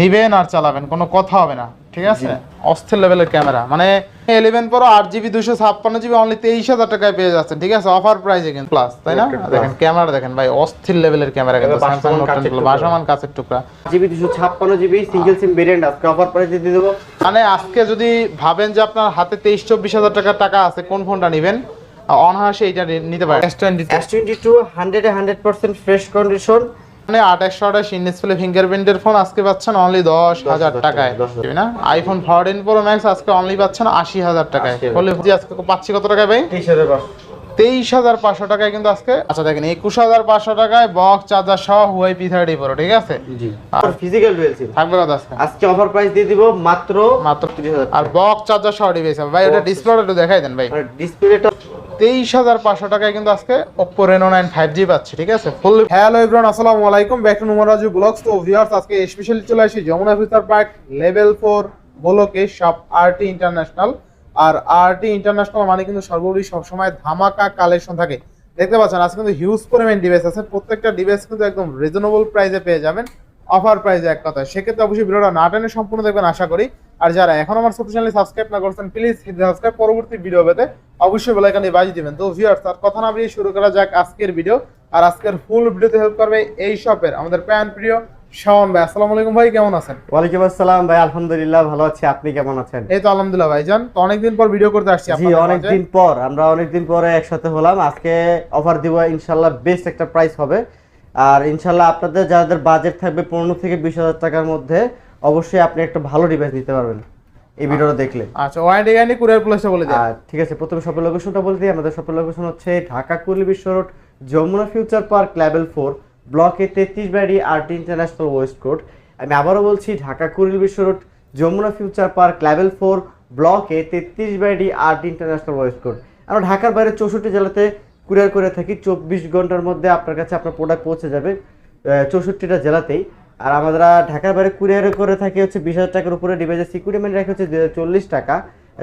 নিবেন আর চালাবেন কোনো কথা হবে না ঠিক আছে? অস্থির লেভেলের ক্যামেরা মানে ইলেভেন প্রো আট জিবি দুশো ছাপ্পান্ন জিবি অনলি তেইশ হাজার টাকায় পেয়ে যাচ্ছেন ঠিক আছে? অফার প্রাইসে কিন্তু প্লাস তাই না? দেখেন ক্যামেরা দেখেন ভাই অস্থির লেভেলের ক্যামেরা কিন্তু স্যামসাং নোট টেন। বাসামান কাছের টুকরা। জিবি দুশো ছাপ্পান্ন জিবি সিঙ্গেল সিম ভেরিয়েন্ট আজকে অফার প্রাইস দিয়ে দেবো। মানে আজকে যদি ভাবেন যে আপনার হাতে তেইশ চব্বিশ হাজার টাকার টাকা আছে কোন ফোনটা নেবেন? অনাহাসে এইটা নিতে পারেন। S twenty S twenty two hundred hundred percent fresh condition মানে একশো আঠাশ ইন ডিসপ্লে ফিঙ্গারপ্রিন্টের ফোন আজকে পাচ্ছেন অনলি দশ হাজার টাকায়। টাকা, না? আইফোন ফোরটিন প্রো ম্যাক্স আজকে অনলি পাচ্ছেন আশি হাজার টাকায়। বলে আজকে পাচ্ছি কত টাকায় ভাই? তেইশ হাজার পাঁচশো টাকায় কিন্তু আজকে আচ্ছা দেখেন একুশ হাজার পাঁচশো টাকায় বক্স চার্জার সহ হুয়াই পি থার্টি প্রো ঠিক আছে? জি। ফিজিক্যাল ডুয়েল সিম থাকবে কত আজকে? আজকে অফার প্রাইস দিয়ে দিব মাত্র মাত্র তিরিশ হাজার আর বক্স চার্জার সহ ডিভাইস ভাই ওটা ডিসপ্লেটা একটু দেখাই দেন ভাই। ডিসপ্লেটা তেইশ হাজার পাঁচশো টাকায় কিন্তু আজকে Oppo Reno nine five G পাচ্ছি ঠিক আছে? ফুল হ্যালো এভরিওয়ান আসসালামু আলাইকুম। ব্যাক টু নুমারাজু ব্লগস তো ভিউয়ার্স আজকে স্পেশালি চলে আসি Jamuna future park level four গোলকে শপ আরটি ইন্টারন্যাশনাল আর আরটি ইন্টারন্যাশনাল মানে কিন্তু সর্বোপরি সবসময় ধামাকা কালেকশন থাকে। দেখতে পাচ্ছেন, আজকে কিন্তু হিউজ পরিমাণ ডিভাইস আছে। প্রত্যেকটা ডিভাইস কিন্তু একদম রিজনেবল প্রাইসে পেয়ে যাবেন অফার প্রাইসে এক কথায়। সেক্ষেত্রে অবশ্যই ভিডিওটা না টেনে সম্পূর্ণ দেখবেন, আশা করি। আর যারা এখন আমার ছোট চ্যানেলে সাবস্ক্রাইব না করছেন প্লিজ সাবস্ক্রাইব পরবর্তী ভিডিও পেতে অবশ্যই বেলাইকানে বাজিয়ে দিবেন। তো ভিউয়ার্স আর কথা না বেরিয়ে শুরু করা যাক আজকের ভিডিও আর আজকের ফুল ভিডিওতে হেল্প করবে এই শপের আমাদের প্যান প্রিয় শাওন ভাই আসসালামু আলাইকুম ভাই কেমন আছেন? ওয়ালাইকুম আসসালাম ভাই আলহামদুলিল্লাহ ভালো আছি। আপনি কেমন আছেন? এই তো আলহামদুলিল্লাহ ভাইজান তো অনেকদিন পর ভিডিও করতে আসছি জি অনেকদিন পর আমরা অনেকদিন পরে একসাথে হলাম। আজকে অফার দিব ইনশাল্লাহ বেস্ট একটা প্রাইস হবে। আর ইনশাল্লাহ আপনাদের যাদের বাজেট থাকবে পনেরো থেকে বিশ হাজার টাকার মধ্যে অবশ্যই আপনি একটা ভালো ডিভাইস নিতে পারবেন এই ভিডিওটা দেখলে। আচ্ছা ওয়ারেন্টি গ্যারান্টি কুরিয়ার প্লেসটা বলে আর ঠিক আছে প্রথমে শপের লোকেশনটা বলে দিই। আমাদের শপের লোকেশন হচ্ছে ঢাকা কুলি Bishwa road Jamuna future park level four ব্লকে তেত্রিশ বাড়ি আরটি ইন্টারন্যাশনাল ওয়েস্ট কোর্ট। আমি আবারও বলছি, Dhaka Kuril Bishwa road, Jamuna future park, level four, ব্লকে তেত্রিশ বাড়ি আরটি ইন্টারন্যাশনাল ওয়েস্ট কোর্ট। আমরা ঢাকার বাইরে চৌষট্টি জেলাতে কুরিয়ার করে থাকি, চব্বিশ ঘণ্টার মধ্যে আপনার কাছে আপনার প্রোডাক্ট পৌঁছে যাবে চৌষট্টিটা জেলাতেই। আর আমরা ঢাকার বাইরে কুরিয়ার করে থাকি হচ্ছে বিশ হাজার টাকার উপরে ডিভাইসের সিকিউরিটি মানি রাখা হচ্ছে চল্লিশ টাকা।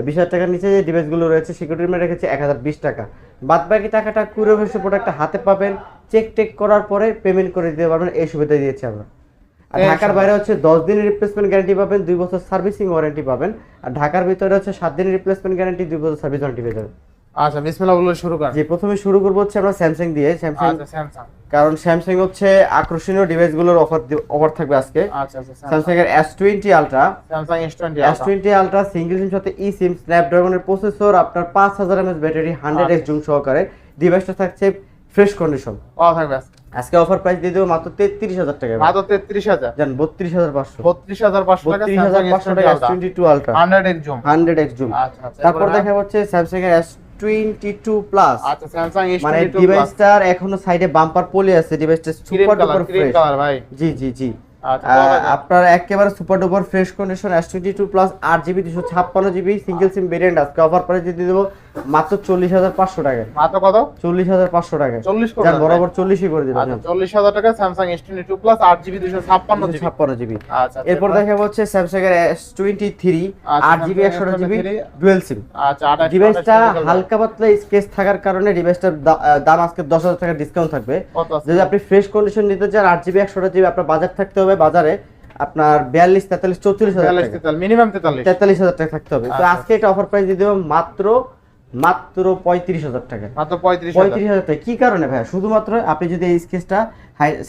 বিশ হাজার টাকার নিচে যে ডিভাইসগুলো রয়েছে সিকিউরিটি মানি রেখেছে এক হাজার বিশ টাকা। বাদ বাকি টাকাটা কুরিয়ার হচ্ছে প্রোডাক্টটা হাতে পাবেন চেক টেক করার পরে পেমেন্ট করে দিতে পারবেন এই সুবিধা দিয়েছি আমরা। আর ঢাকার বাইরে হচ্ছে দশ দিনের রিপ্লেসমেন্ট গ্যারান্টি পাবেন দুই বছর সার্ভিসিং ওয়ারেন্টি পাবেন। আর ঢাকার ভিতরে হচ্ছে সাত দিনের রিপ্লেসমেন্ট গ্যারান্টি দুই বছর সার্ভিস ওয়ারেন্টি পেয়ে যাবেন। আচ্ছা বিসমিল্লাহ বলে শুরু প্রথমে শুরু করব হচ্ছে আমরা স্যামসাং দিয়ে। স্যামসাং আচ্ছা স্যামসাং কারণ স্যামসাং হচ্ছে আকর্ষণীয় ডিভাইসগুলোর অফার অফার থাকবে আজকে। আচ্ছা আচ্ছা স্যামসাং এর S twenty ultra Samsung S twenty S twenty ultra single SIM সাথে ই সিম স্ন্যাপড্রাগনের প্রসেসর আপনার পাঁচ হাজার এমএস ব্যাটারি হান্ড্রেড এক্স জুম সহকারে। ডিভাইসটা থাকছে ফ্রেশ কন্ডিশন থাকবে আজকে? অফার প্রাইস দিয়ে দেবো মাত্র তেত্রিশ হাজার টাকা মাত্র তেত্রিশ হাজার। জান বত্রিশ হাজার পাঁচশো। বত্রিশ হাজার পাঁচশো বত্রিশ হাজার পাঁচশো টাকা twenty two ultra hundred X zoom hundred X zoom তারপর দেখা যাচ্ছে স্যামসাং এর এস টোয়েন্টি টু প্লাস আচ্ছা স্যামসাং এস মানে ডিভাইসটার এখনও সাইডে বাম্পার পলি আছে ডিভাইসটা সুপার ডুপার ফ্রেশ ভাই। জি জি জি। আচ্ছা। আপনার একেবারে super duper fresh condition S twenty two plus আট জিবি দুশো ছাপ্পান্ন জিবি সিঙ্গেল সিম ভেরিয়েন্ট আজকে অফার প্রাইস দিয়ে দেবো। মাত্র চল্লিশ হাজার পাঁচশো টাকায় মাত্র কত? চল্লিশ হাজার পাঁচশো টাকায় চল্লিশ বরাবর চল্লিশই করে দিবেন আচ্ছা চল্লিশ হাজার টাকা Samsung S twenty two plus আট জিবি দুশো ছাপ্পান্ন ছাপ্পান্ন জিবি। আচ্ছা এরপর দেখা হচ্ছে স্যামসাং এর এস টোয়েন্টি থ্রি আচ্ছা, আট জিবি একশো জিবি ডুয়েল সিম আচ্ছা ডিভাইসটা হালকা পাতলা স্কেচ থাকার কারণে ডিভাইসটার দাম আজকে দশ হাজার টাকা ডিসকাউন্ট থাকবে। যদি আপনি ফ্রেশ কন্ডিশন নিতে চান আট জিবি একশো জিবি আপনার বাজার থাকতে হবে। বাজারে আপনার বিয়াল্লিশ তেতাল্লিশ চৌত্রিশ হাজার টাকা। মিনিমাম তেতাল্লিশ। তেতাল্লিশ হাজার টাকা থাকতে হবে। তো আচ্ছা। আজকে এটা অফার প্রাইস দিয়ে দেবো মাত্র মাত্র পঁয়ত্রিশ হাজার টাকা। মাত্র পঁয়ত্রিশ পঁয়ত্রিশ হাজার টাকা। কি কারণে ভাই শুধুমাত্র আপনি যদি এই স্কেচটা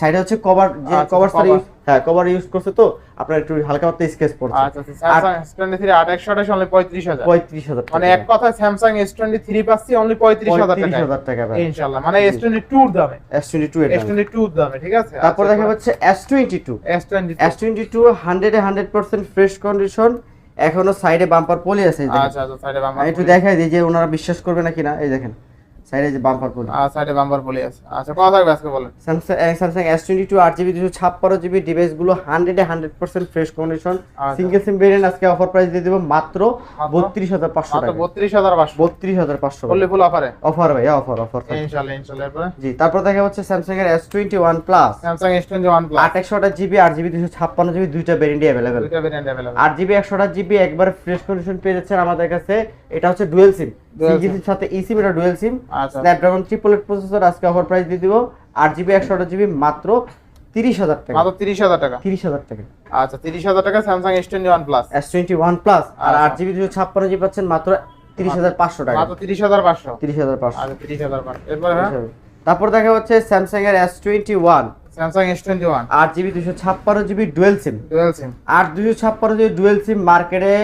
সাইডে হচ্ছে কভার যে আচ্ছা, কভার cover। ইউজ হ্যাঁ কভার ইউজ করছে তো আপনার একটু হালকা পাতলা স্কেচ পড়ছে। আচ্ছা আচ্ছা স্যামসাং এস থ্রি আট একশো আঠাশ অনলি পঁয়ত্রিশ হাজার। পঁয়ত্রিশ হাজার মানে এক কথা স্যামসাং এস টোয়েন্টি থ্রি পাচ্ছি অনলি পঁয়ত্রিশ পঁয়ত্রিশ টাকা হাজার টাকা ভাই। ইনশাল্লাহ মানে এস টোয়েন্টি টুর দামে। S twenty two S twenty টুর দামে ঠিক আছে? তারপর দেখা যাচ্ছে S twenty two S twenty S twenty two হান্ড্রেডে হান্ড্রেড পার্সেন্ট ফ্রেশ কন্ডিশন এখনও সাইডে বাম্পার পলি আছে আচ্ছা আচ্ছা সাইডে বাম্পার একটু দেখাই দিই যে ওনারা বিশ্বাস করবে নাকি না কিনা এই দেখেন। সাইডে যে বাম্পার পলি আর সাইডে বাম্পার বলি আছে। আচ্ছা কথা থাকবে আজকে বলেন? Samsung Samsung S twenty two আট জিবি দুশো ছাপ্পান্ন জিবি ডিভাইসগুলো হান্ড্রেডে fresh condition. Single SIM variant আজকে অফার প্রাইস দিয়ে দেবো মাত্র মাত্র? বত্রিশ হাজার পাঁচশো মাত্র টাকা। বত্রিশ হাজার পাঁচশো। বললে ফুল অফারে অফার ভাইয়া অফার অফার ইনশাল্লাহ এরপরে? জি তারপর দেখা হচ্ছে স্যামসাং এর S twenty one plus Samsung S twenty one plus আট একশো আঠাশ জিবি আট জিবি দুশো ছাপ্পান্ন জিবি দুইটা ভেরিয়েন্টই অ্যাভেলেবেল দুইটা ভেরিয়েন্ট একশো আঠাশ জিবি একবার ফ্রেশ কন্ডিশন পেয়ে যাচ্ছেন আমাদের কাছে। এটা হচ্ছে ডুয়েল সিম সাথে ই সিম এটা dual SIM Snapdragon triple eight processor আজকে অফার প্রাইস দিয়ে দিব আট জিবি একশো আঠাশ জিবি মাত্র তিরিশ হাজার টাকা। মাত্র তিরিশ হাজার টাকা। তিরিশ হাজার টাকা। আচ্ছা তিরিশ হাজার টাকা Samsung S twenty one plus S twenty one plus আর আচ্ছা। আট জিবি দুশো ছাপ্পান্ন জিবি পাচ্ছেন মাত্র তিরিশ হাজার পাঁচশো টাকা। মাত্র তিরিশ হাজার পাঁচশো। তিরিশ হাজার পাঁচশো। আচ্ছা তিরিশ হাজার পাঁচশো। এরপরে হ্যাঁ? তারপর দেখা হচ্ছে স্যামসাং এর S twenty one Samsung S twenty one আট জিবি দুশো ছাপ্পান্ন GB dual SIM dual SIM আট দুশো ছাপ্পান্ন জিবি ডুয়েল সিম মার্কেটে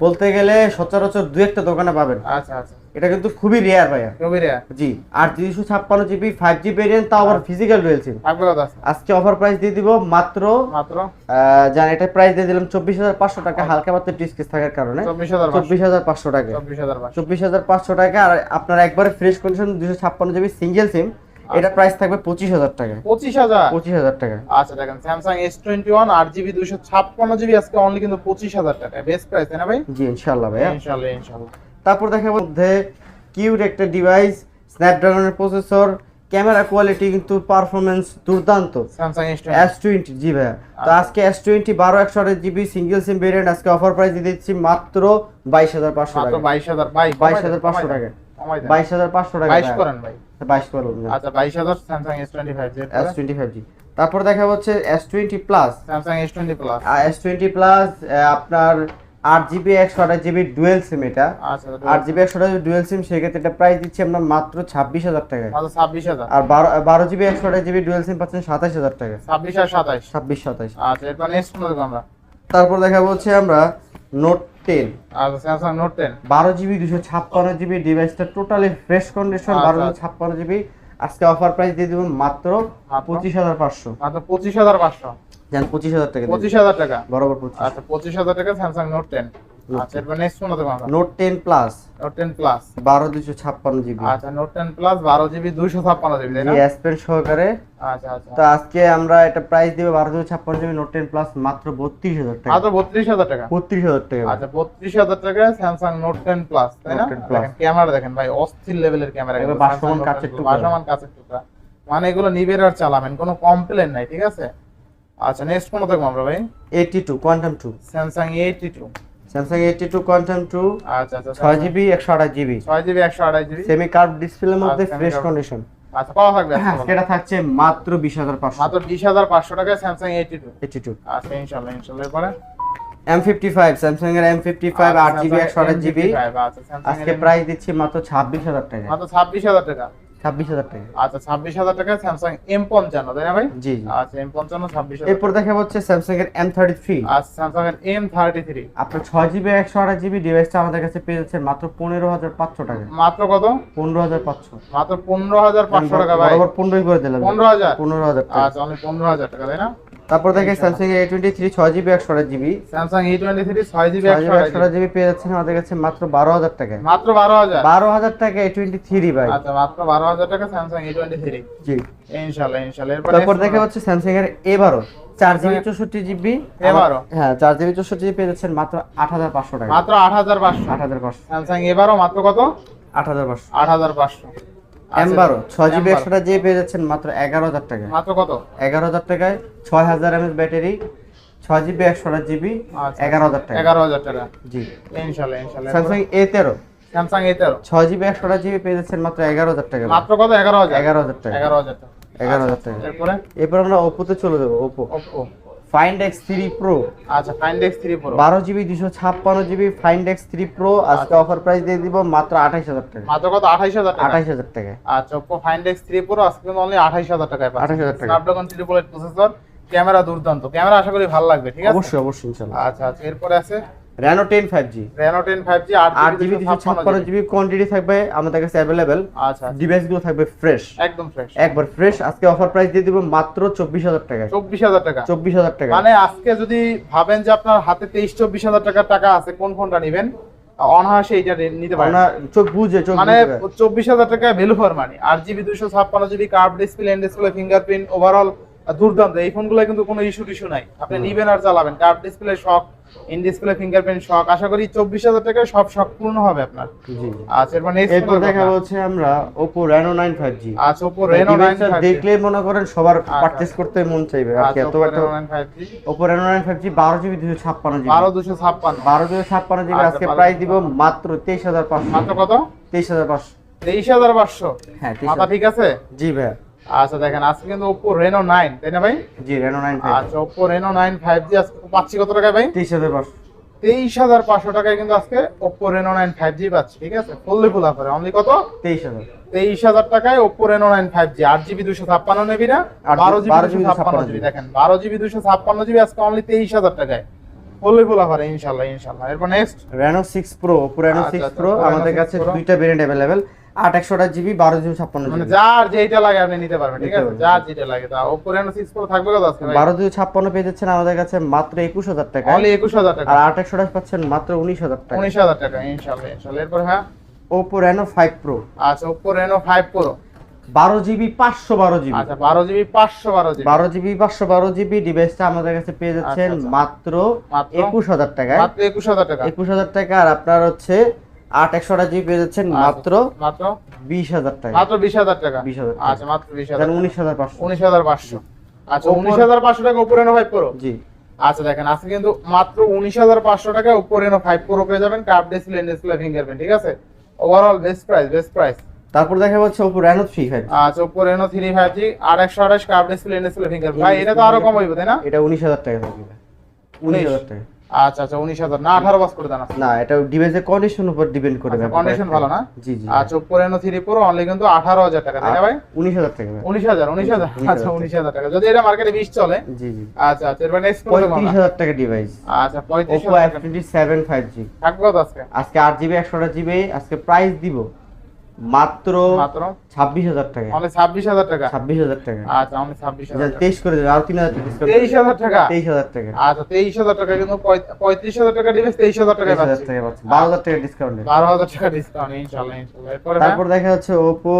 বলতে গেলে সচরাচর দু একটা দোকানে পাবেন। আচ্ছা আচ্ছা। এটা কিন্তু খুবই রেয়ার ভাইয়া। খুবই রেয়ার জি আর দুইশো ছাপ্পান্ন জিবি ফাইভ জি ভেরিয়েন্ট তাও আবার ফিজিক্যাল ডুয়েল সিম আছে। আজকে অফার প্রাইস দিয়ে দিব মাত্র মাত্র? জান এটা প্রাইস দিয়ে দিলাম চব্বিশ হাজার পাঁচশো টাকা হালকা মাত্র ডিসকাস থাকার কারণে। চব্বিশ হাজার পাঁচশো। টাকা। চব্বিশ হাজার পাঁচশো। চব্বিশ হাজার পাঁচশো টাকা আর আপনার একবারে ফ্রেশ কন্ডিশন দুশো ছাপ্পান্ন জিবি সিঙ্গেল সিম এটা প্রাইস থাকবে পঁচিশ হাজার টাকা। পঁচিশ হাজার? পঁচিশ হাজার টাকা। আচ্ছা দেখেন স্যামসাং এস টোয়েন্টি ওয়ান আট জিবি দুশো ছাপ্পান্ন জিবি আজকে অনলি কিন্তু পঁচিশ হাজার টাকা বেস্ট প্রাইস তাই না ভাই? জি ইনশাল্লাহ ভাইয়া। ইনশাল্লাহ ইনশাল্লাহ তারপর দেখা মধ্যে কিউট একটা ডিভাইস স্ন্যাপড্রাগনের প্রসেসর ক্যামেরা কোয়ালিটি কিন্তু পারফরমেন্স দুর্দান্ত। এস এস টোয়েন্টি জি ভাইয়া। তো আজকে এস টোয়েন্টি বারো একশো আঠাশ জিবি সিঙ্গেল সিম ভেরিয়েন্ট আজকে অফার প্রাইস দিয়ে দিচ্ছি মাত্র বাইশ হাজার পাঁচশো মাত্র টাকা। বাইশ হাজার ভাই বাইশ হাজার পাঁচশো টাকা। বাইশ হাজার পাঁচশো টাকা বাইশ করেন ভাই। বাইশ করুন আচ্ছা বাইশ হাজার Samsung S twenty five S twenty five G তারপর দেখা হচ্ছে S twenty plus Samsung S twenty plus S twenty plus আপনার আট জিবি একশো আঠাশ জিবি ডুয়েল সিম এটা। আচ্ছা আট জিবি একশো আঠাশ ডুয়েল সিম সেক্ষেত্রে এটা প্রাইস দিচ্ছি আমরা মাত্র ছাব্বিশ হাজার মাত্র ছাব্বিশ হাজার। আর বারো বারো জিবি একশো আঠাশ জিবি ডুয়েল সিম পাচ্ছেন সাতাশ হাজার টাকা ছাব্বিশ আর সাতাইশ ছাব্বিশ সাতাশ। আচ্ছা এরপর নেক্সট আমরা। তারপর দেখা হচ্ছে আমরা নোট টেন আচ্ছা স্যামসাং নোট টেন বারো জিবি দুশো ছাপ্পান্ন জিবি ডিভাইসটা টোটালি ফ্রেশ কন্ডিশন বারো আচ্ছা। ছাপ্পান্ন জিবি। আজকে অফার প্রাইস দিয়ে দেবেন মাত্র? পঁচিশ হাজার পাঁচশো। মাত্র পঁচিশ হাজার পাঁচশো। জান পঁচিশ হাজার টাকা পঁচিশ হাজার টাকা? বরাবর আচ্ছা পঁচিশ হাজার টাকা স্যামসাং নোট টেন আচ্ছা দেখব নোট প্লাস নোট প্লাস বারো দুশো ছাপ্পান্ন জিবি আচ্ছা নোট প্লাস বারো জিবি দুইশো ছাপ্পান্ন জিবি তাই না? এস পেন সহকারে। আচ্ছা আচ্ছা। তো আজকে আমরা এটা প্রাইস দিব জিবি নোট প্লাস মাত্র বত্রিশ হাজার টাকা। মাত্র টাকা। বত্রিশ হাজার টাকা। আচ্ছা বত্রিশ হাজার টাকা স্যামসাং নোট প্লাস তাই না? Note 10 Plus। দেখেন ক্যামেরা দেখেন ভাই অস্থির লেভেলের ক্যামেরা এবার বাসমান কাচের টুকরা। বাসমান কাছের টুকরা। মানে এগুলো নিবের আর চালাবেন কোনো কমপ্লেন নাই ঠিক আছে? আচ্ছা নেক্সট ফোন দেখব আমরা ভাই। Eighty two quantum two Samsung eighty two Samsung eighty two quantum two আচ্ছা আচ্ছা ছয় জিবি একশো আঠাশ জিবি ছয় জিবি একশো আড়াই জিবি সেমি কার্ভ ডিসপ্লের মধ্যে আচ্ছা, ফ্রেশ কন্ডিশন আচ্ছা পাওয়া থাকবে বলো। এটা থাকছে মাত্র বিশ হাজার পাঁচশো। মাত্র বিশ হাজার পাঁচশো টাকায় Samsung eighty two eighty two আচ্ছা ইনশাল্লাহ ইনশাল্লাহ। এরপরে? এম ফিফটি ফাইভ স্যামসাং এর এম ফিফটি ফাইভ আচ্ছা, আট জিবি একশো আঠাশ জিবি আচ্ছা আজকে প্রাইস দিচ্ছি মাত্র ছাব্বিশ হাজার টাকা। মাত্র ছাব্বিশ হাজার টাকা। ছাব্বিশ হাজার টাকা। আচ্ছা ছাব্বিশ হাজার টাকা স্যামসাং এম পঞ্চান্ন তাই না ভাই? জি জি। আচ্ছা এম পঞ্চান্ন ছাব্বিশ এরপর দেখা হচ্ছে স্যামসাং এর এম থার্টি থ্রি আচ্ছা স্যামসাং এর এম থার্টি থ্রি আপনার ছয় জিবি একশো আঠাশ জিবি ডিভাইসটা আমাদের কাছে পেয়ে মাত্র পনেরো হাজার পাঁচশো টাকা। মাত্র কত? পনেরো হাজার পাঁচশো। মাত্র পনেরো হাজার পাঁচশো টাকা ভাই। পনেরোই করে দিলাম। পনেরো হাজার? পনেরো হাজার আচ্ছা আমি পনেরো হাজার টাকা তাই না? তারপর দেখে স্যামসাং এ টোয়েন্টি থ্রি ছয় জিবি একশো আঠাশ GB Samsung E twenty three ছয় জিবি একশো জিবি জিবি পেয়ে যাচ্ছেন আমাদের কাছে মাত্র বারো হাজার টাকায়। মাত্র বারো হাজার? বারো হাজার টাকা এ টোয়েন্টি থ্রি ভাই। আচ্ছা মাত্র বারো হাজার টাকা Samsung E twenty three G. ইনশাল্লাহ ইনশাল্লাহ। তারপর দেখা হচ্ছে স্যামসাং এর এ বারো। চার জিবি চৌষট্টি জিবি A12 হ্যাঁ চার জিবি চৌষট্টি জিবি পেয়ে যাচ্ছেন মাত্র আট হাজার পাঁচশো টাকা। মাত্র আট হাজার পাঁচশো। আট হাজার পাঁচশো। স্যামসাং এবারও মাত্র কত? আট হাজার পাঁচশো। আট হাজার পাঁচশো। এম বারো ছয় জিবি একশোটা জিবি পেয়ে যাচ্ছেন মাত্র এগারো হাজার টাকা মাত্র কত? এগারো হাজার টাকায় ছয় হাজার এমএস ব্যাটারি ছয় জিবি একশোটা জিবি আচ্ছা। এগারো হাজার টাকা। এগারো হাজার টাকা। জি। ইনশাল্লাহ ইনশাল্লাহ। স্যামসাং এ তেরো। স্যামসাং এ তেরো। ছয় জিবি একশোটা জিবি পেয়ে যাচ্ছেন মাত্র এগারো হাজার টাকা। মাত্র কত? এগারো হাজার। এগারো হাজার টাকা। এগারো হাজার টাকা। এগারো হাজার টাকা। এরপরে? এরপর আমরা ওপোতে চলে যাব Oppo Oppo find X three Pro আচ্ছা ফাইন্ড এক্স থ্রি প্রো বারো জিবি দুশো ছাপ্পান্ন GB find X three Pro আজকে অফার প্রাইস দিয়ে দিব মাত্র আঠাইশ হাজার টাকা। মাত্র কত? আঠাইশ হাজার টাকা? আঠাইশ হাজার টাকা। আচ্ছা Oppo find X three Pro আজকে কিন্তু অনলি আঠাইশ হাজার টাকায় আঠাইশ 28,000 টাকা। Snapdragon three Pro processor camera দুর্দান্ত। ক্যামেরা আশা করি ভালো লাগবে ঠিক আছে? অবশ্যই অবশ্যই আচ্ছা আচ্ছা এরপরে আছে রেনো রেনো ফাইভ জি আট আট জিবি দুশো ছাপ্পান্ন জিবি কোয়ান্টিটি থাকবে আমাদের কাছে অ্যাভেলেবেল আচ্ছা ডিভাইসগুলো থাকবে ফ্রেশ একদম ফ্রেশ একবার ফ্রেশ আজকে অফার প্রাইস দিয়ে দিব মাত্র চব্বিশ হাজার টাকা। চব্বিশ হাজার টাকা। চব্বিশ হাজার টাকা। মানে আজকে যদি ভাবেন যে আপনার হাতে তেইশ চব্বিশ হাজার টাকার টাকা আছে কোন ফোনটা নেবেন? অনাহাসে এইটা নি- নিতে পারেন। ওনার চোখ বুঝে চোখ মানে বুঝে। চব্বিশ হাজার টাকা ভ্যালু ফর মানি আট জিবি দুশো ছাপ্পান্ন GB curve display in display fingerprint overall দুর্দান্ত। এই ফোনগুলো কিন্তু কোনো ইস্যু টিস্যু নাই। আপনি নিবেন আর চালাবেন। Curve display shock in display fingerprint shock আশা করি চব্বিশ হাজার টাকায় সব শখ পূর্ণ হবে আপনার। জি আচ্ছা এরপর নেক্সট এরপর দেখা হচ্ছে আমরা Oppo Reno nine five G আচ্ছা ওপো রেনো নাইন দেখলে মনে করেন সবার আচ্ছা। পারচেস করতে মন চাইবে। আচ্ছা এত ওপো একটা Reno nine five G Oppo Reno nine five G বারো জিবি দুশো ছাপ্পান্ন জিবি বারো দুশো ছাপ্পান্ন। বারো দুশো ছাপ্পান্ন জিবি আচ্ছা, আজকে প্রাইস দিব মাত্র তেইশ হাজার পাঁচশো। মাত্র কত? তেইশ হাজার পাঁচশো। তেইশ হাজার পাঁচশো। হ্যাঁ মাথা ঠিক আছে? জি ভাইয়া। আচ্ছা দেখেন আজকে কিন্তু ওপো রেনো নাইন তাই না ভাই? জি নাইন ফাইভ আচ্ছা Oppo Reno nine five G আজকে পাচ্ছি কত টাকায় ভাই? তেইশ হাজার পাঁচশো। তেইশ হাজার পাঁচশো টাকায় কিন্তু আজকে Oppo Reno nine five G পাচ্ছি ঠিক আছে? ফুললি ফুল অফারে অনলি কত? তেইশ হাজার। তেইশ হাজার টাকায় Oppo Reno nine five G আট জিবি দুশো ছাপ্পান্ন নেবি না? বারো জিবি দুশো ছাপ্পান্ন জিবি। দেখেন বারো জিবি দুশো ছাপ্পান্ন জিবি আজকে অনলি তেইশ হাজার টাকায়। ফুললি ফুল অফারে ইনশাল্লাহ ইনশাল্লাহ। এরপর next Reno six Pro Oppo Reno six Pro আমাদের কাছে দুইটা ভেরিয়েন্ট অ্যাভেলেবেল আট একশো আট জিবি বারো জিবি ছাপ্পান্ন মানে জিবি। যার যেটা লাগে আপনি নিতে পারবেন ঠিক আছে? যার যেটা লাগে তা ওপো রেনো সিক্স প্রো থাকবে কত আজকে বারো দুই ছাপ্পান্ন পেয়ে যাচ্ছেন আমাদের কাছে মাত্র একুশ হাজার টাকা। অনলি একুশ হাজার টাকা। আর আট পাচ্ছেন মাত্র উনিশ হাজার টাকা। উনিশ হাজার টাকা ইনশাল্লাহ ইনশাল্লাহ এরপর হ্যাঁ? ওপো রেনো ফাইভ প্রো আচ্ছা ওপো রেনো ফাইভ প্রো বারো জিবি পাঁচশো বারো জিবি। আচ্ছা বারো জিবি পাঁচশো বারো জিবি। বারো জিবি পাঁচশো বারো জিবি ডিভাইসটা আমাদের কাছে পেয়ে যাচ্ছেন আচ্ছা, আচ্ছা। মাত্র? একুশ হাজার মাত্র একুশ হাজার টাকা। একুশ হাজার টাকা আর আপনার হচ্ছে আট একশো আঠাশ জিবি পেয়ে যাচ্ছেন মাত্র মাত্র? বিশ হাজার টাকা। মাত্র বিশ হাজার টাকা? 20,000 টাকা। আচ্ছা মাত্র বিশ হাজার উনিশ হাজার পাঁচশো। উনিশ হাজার পাঁচশো। আচ্ছা উনিশ হাজার পাঁচশো টাকা উপরে ফাইভ প্রো জি। আচ্ছা দেখেন আজকে কিন্তু মাত্র উনিশ হাজার পাঁচশো টাকা উপরে ফাইভ প্রো পেয়ে যাবেন। কাপ ডিসপ্লে ডিসপ্লে ফিঙ্গারপ্রিন্ট ঠিক আছে? Overall best price best price তারপর দেখা যাচ্ছে ওপো রেনো থ্রি ফাইভ আচ্ছা Oppo Reno three five G আর একশো আঠাশ কাপ ডিসপ্লে ডিসপ্লে ফিঙ্গারপ্রিন্ট ভাই এটা তো আরও কম হইব তাই না? এটা উনিশ হাজার টাকা থাকবে। উনিশ। হাজার টাকা। আচ্ছা আচ্ছা উনিশ হাজার। না আঠারো বাস করে দেন। না এটা ডিভাইসের কন্ডিশন উপর ডিপেন্ড করে আচ্ছা, ব্যাপারটা। condition ভালো না? জি জি। আচ্ছা রেনো থ্রি প্রো অনলি কিন্তু আঠারো হাজার টাকা তাই না ভাই? উনিশ হাজার টাকা। ভাই। উনিশ হাজার উনিশ হাজার 19,000 আচ্ছা উনিশ হাজার টাকা। যদি এটা মার্কেটে বিশ চলে জি জি। আচ্ছা আচ্ছা এরপর নেক্সট পঁয়ত্রিশ হাজার টাকা ডিভাইস আচ্ছা পঁয়ত্রিশ ওপো হাজার এফ টাকা টোয়েন্টি সেভেন ফাইভ জি থাকবে আজকে? আজকে আট জিবি একশো আঠাশ জিবি আজকে প্রাইস দিব মাত্র মাত্র ছাব্বিশ হাজার টাকা। অনলি ছাব্বিশ হাজার টাকা। ছাব্বিশ হাজার টাকা। আচ্ছা অনলি ছাব্বিশ হাজার তেইশ করে দেবে আর তিন হাজার তেইশ হাজার টাকা? তেইশ হাজার টাকা। আচ্ছা তেইশ হাজার টাকা কিন্তু পঁয়ত্রিশ হাজার টাকা দিবে তেইশ হাজার টাকা হাজার টাকা পাচ্ছে। বারো হাজার টাকা ডিসকাউন্ট বারো হাজার টাকা ডিসকাউন্ট ইনশাল্লাহ ইনশাল্লাহ তারপর দেখা যাচ্ছে Oppo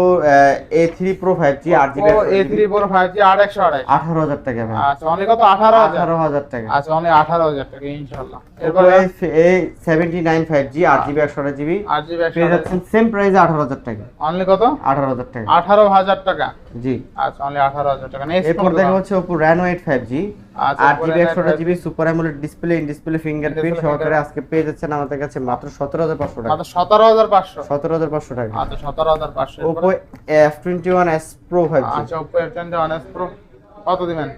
A three Pro five G আট GB A three four five G আট একশো আড়াই আঠারো হাজার টাকা আচ্ছা অনলি কত? আঠারো হাজার। আঠারো হাজার টাকা। আচ্ছা অনলি আঠারো হাজার টাকা ইনশাল্লাহ এরপরে? A seventy nine five G আট জিবি একশো জিবি আট জিবি একশো সেম প্রাইসে আঠারো হাজার টাকা। অনলি কত? আঠারো হাজার টাকা। আঠারো হাজার টাকা? জি। আচ্ছা অনলি আঠারো হাজার টাকা। এরপর দেখা হচ্ছে Oppo Reno eight five G আট জিবি একশো GB super AMOLED display in display fingerprint সহকারে আজকে পেয়ে যাচ্ছেন আমাদের কাছে মাত্র সতেরো হাজার পাঁচশো টাকা। মাত্র সতেরো হাজার পাঁচশো? সতেরো হাজার পাঁচশো টাকা। আচ্ছা সতেরো হাজার পাঁচশো। Oppo F twenty one S Pro five আচ্ছা Oppo F ten one S Pro কত দিবেন?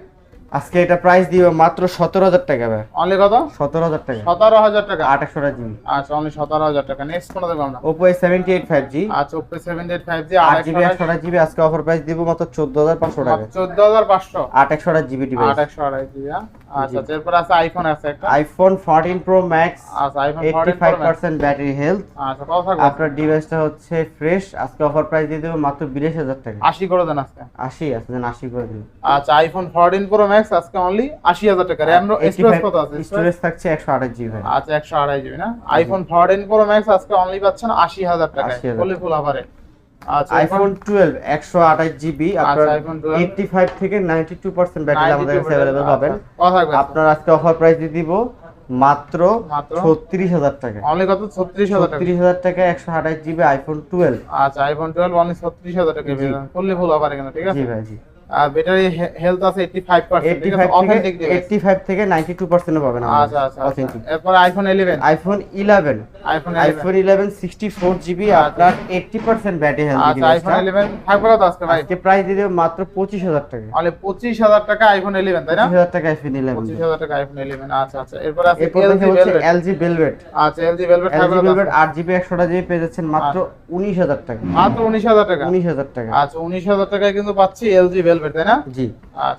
আজকে এটা প্রাইস দিবে মাত্র সতেরো হাজার টাকা ভাই। অনলি কত? সতেরো হাজার টাকা। সতেরো হাজার টাকা? আট টাকা জিবি আচ্ছা অনলি সতেরো হাজার টাকা। নেক্সট কোনটা দেবো আমরা? Oppo seventy eight five G আচ্ছা Oppo seven eight five G আট জিবি একশো জিবি আজকে অফার প্রাইস দিব মাত্র চোদ্দ হাজার পাঁচশো টাকা। চোদ্দ হাজার পাঁচশো? আট একশো জিবি ডিভাইস আট একশো আড়াই জিবি আচ্ছা এরপর আছে আইফোন আছে একটা। আইফোন ফোরটিন প্রো ম্যাক্স আচ্ছা iPhone eighty fourteen five percent battery health আচ্ছা কত থাকবে আপনার ডিভাইসটা হচ্ছে ফ্রেশ আজকে অফার প্রাইস দিয়ে দেবো মাত্র বিরাশ হাজার টাকা। আশি করে দেন আজকে। আশি আছে দেন আশি করে দিন আচ্ছা আইফোন ফোরটিন প্রো ম্যাক্স আজকে অনলি আশি হাজার টাকা। র্যাম স্টোরেজ কত আছে? স্টোরেজ থাকছে একশো আঠাশ জিবি আচ্ছা একশো আড়াই জিবি না? আইফোন ফোরটিন প্রো ম্যাক্স আজকে অনলি পাচ্ছেন আশি হাজার টাকা 80,000 ফুলি ফুল অফারে আচ্ছা আইফোন টুয়েলভ একশো আঠাশ জিবি আপনার আইফোন iPhone 12 এইটটি ফাইভ থেকে নাইনটি টু পার্সেন্ট ব্যাটারি আমাদের কাছে अवेलेबल পাবেন। আপনার আজকে অফার প্রাইস দিয়ে দিব মাত্র মাত্র? ছত্রিশ হাজার টাকা। অনলি কত? ছত্রিশ হাজার টাকা। ছত্রিশ হাজার টাকা একশো আঠাশ জিবি আইফোন টুয়েলভ আচ্ছা আইফোন টুয়েলভ অনলি ছত্রিশ হাজার টাকা করলে ফুল অফারে কেন ঠিক জি আছে ভাই জি। ব্যাটারি হেলথ আছে এইটটি ফাইভ পার্সেন্ট এইটটি ঠিক আছে? থেকে অথেন্টিক ডিভাইস এইটটি ফাইভ থেকে নাইনটি টু পার্সেন্ট পাবেন আচ্ছা আচ্ছা অথেন্টিক এরপর iPhone eleven iPhone eleven iPhone iPhone eleven sixty four GB আচ্ছা। আপনার এইটটি পার্সেন্ট ব্যাটারি হেলথ আচ্ছা আইফোন ইলেভেন থাকবে কত আজকে ভাই? আজকে প্রাইস দিয়ে মাত্র পঁচিশ হাজার টাকা। অনলি পঁচিশ হাজার টাকা আইফোন ইলেভেন তাই না? পঁচিশ হাজার টাকা আইফোন ইলেভেন পঁচিশ হাজার টাকা আইফোন ইলেভেন আচ্ছা আচ্ছা। এরপর আছে এলজি বেলভেট আচ্ছা এলজি ভেলভেট থাকবে জিবি জিবি পেয়ে যাচ্ছেন মাত্র উনিশ হাজার টাকা। মাত্র উনিশ হাজার টাকা? উনিশ হাজার টাকা। আচ্ছা উনিশ হাজার টাকায় কিন্তু পাচ্ছি এলজি ভেলভেট তাই না জি আচ্ছা